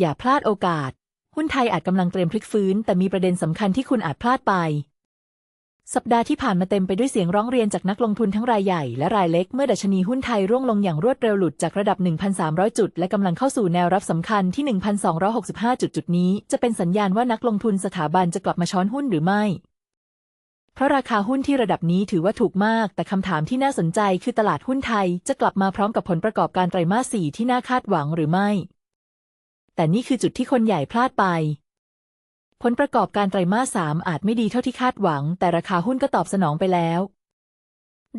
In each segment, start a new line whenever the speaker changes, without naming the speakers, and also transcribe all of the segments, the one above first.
อย่าพลาดโอกาส หุ้นไทยอาจกำลังเตรียมพลิกฟื้น แต่มีประเด็นสำคัญที่คุณอาจพลาดไป สัปดาห์ที่ผ่านมาเต็มไปด้วยเสียงร้องเรียนจากนักลงทุนทั้งรายใหญ่และรายเล็ก เมื่อดัชนีหุ้นไทยร่วงลงอย่างรวดเร็วหลุดจากระดับ 1,300 จุด และกำลังเข้าสู่แนวรับสำคัญที่ 1,265 จุดจุดนี้ จะเป็นสัญญาณว่านักลงทุนสถาบันจะกลับมาช้อนหุ้นหรือไม่เพราะราคาหุ้นที่ระดับนี้ถือว่าถูกมาก แต่คำถามที่น่าสนใจคือตลาดหุ้นไทยจะกลับมาพร้อมกับผลประกอบการไตรมาสสี่ที่น่าคาดหวังหรือไม่ แต่นี่คือจุดที่คนใหญ่พลาดไป ผลประกอบการไตรมาสสามอาจไม่ดีเท่าที่คาดหวัง แต่ราคาหุ้นก็ตอบสนองไปแล้ว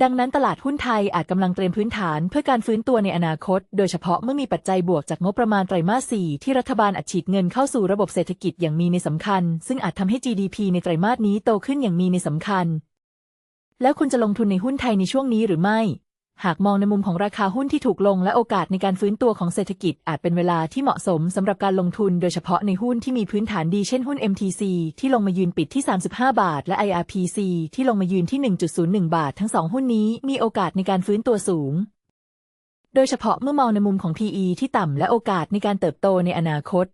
ดังนั้นตลาดหุ้นไทยอาจกำลังเตรียมพื้นฐานเพื่อการฟื้นตัวในอนาคต โดยเฉพาะเมื่อมีปัจจัยบวกจากงบประมาณไตรมาสสี่ที่รัฐบาลอัดฉีดเงินเข้าสู่ระบบเศรษฐกิจอย่างมีในสำคัญ ซึ่งอาจทำให้ GDP ในไตรมาสนี้โตขึ้นอย่างมีในสำคัญ แล้วคุณจะลงทุนในหุ้นไทยในช่วงนี้หรือไม่ หากมองในมุมของราคาหุ้นที่ถูกลงและโอกาสในการฟื้นตัวของเศรษฐกิจอาจเป็นเวลาที่เหมาะสมสำหรับการลงทุนโดยเฉพาะในหุ้นที่มีพื้นฐานดีเช่นหุ้น MTC ที่ลงมายืนปิดที่ 35 บาท และ IRPC ที่ลงมายืนที่ 1.01 บาท ทั้งสองหุ้นนี้มีโอกาสในการฟื้นตัวสูง โดยเฉพาะเมื่อมองในมุมของ PE ที่ต่ำและโอกาสในการเติบโตในอนาคต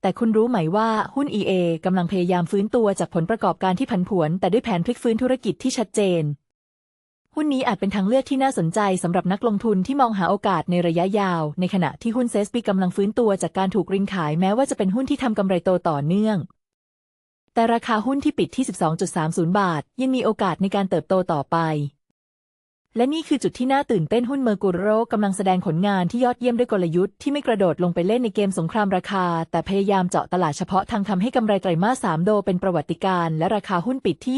แต่คุณรู้ไหมว่าหุ้น EA กำลังพยายามฟื้นตัวจากผลประกอบการที่ผันผวน แต่ด้วยแผนพลิกฟื้นธุรกิจที่ชัดเจน หุ้นนี้อาจเป็นทางเลือกที่น่าสนใจสำหรับนักลงทุนที่มองหาโอกาสในระยะยาว ในขณะที่หุ้นเซสปีกำลังฟื้นตัวจากการถูกริงขายแม้ว่าจะเป็นหุ้นที่ทำกำไรโตต่อเนื่อง แต่ราคาหุ้นที่ปิดที่ 12.30 บาท ยังมีโอกาสในการเติบโตต่อไป และนี่คือจุดที่น่าตื่นเต้นหุ้นเมอร์กูโรกำลังแสดงผลงานที่ยอดเยี่ยมด้วยกลยุทธ์ที่ไม่กระโดดลงไปเล่นในเกมสงครามราคา แต่พยายามเจาะตลาดเฉพาะทางทำให้กำไรไตรมาส 3 โดเป็นประวัติการณ์และราคาหุ้นปิดที่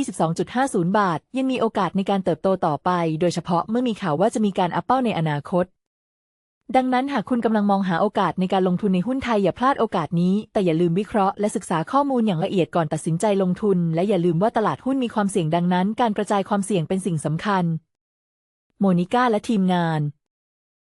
22.50 บาท ยังมีโอกาสในการเติบโตต่อไป โดยเฉพาะเมื่อมีข่าวว่าจะมีการอัพเป้าในอนาคต ดังนั้นหากคุณกำลังมองหาโอกาสในการลงทุนในหุ้นไทยอย่าพลาดโอกาสนี้ แต่อย่าลืมวิเคราะห์และศึกษาข้อมูลอย่างละเอียดก่อนตัดสินใจลงทุน และอย่าลืมว่าตลาดหุ้นมีความเสี่ยงดังนั้น การกระจายความเสี่ยงเป็นสิ่งสำคัญ โมนิก้าและทีมงาน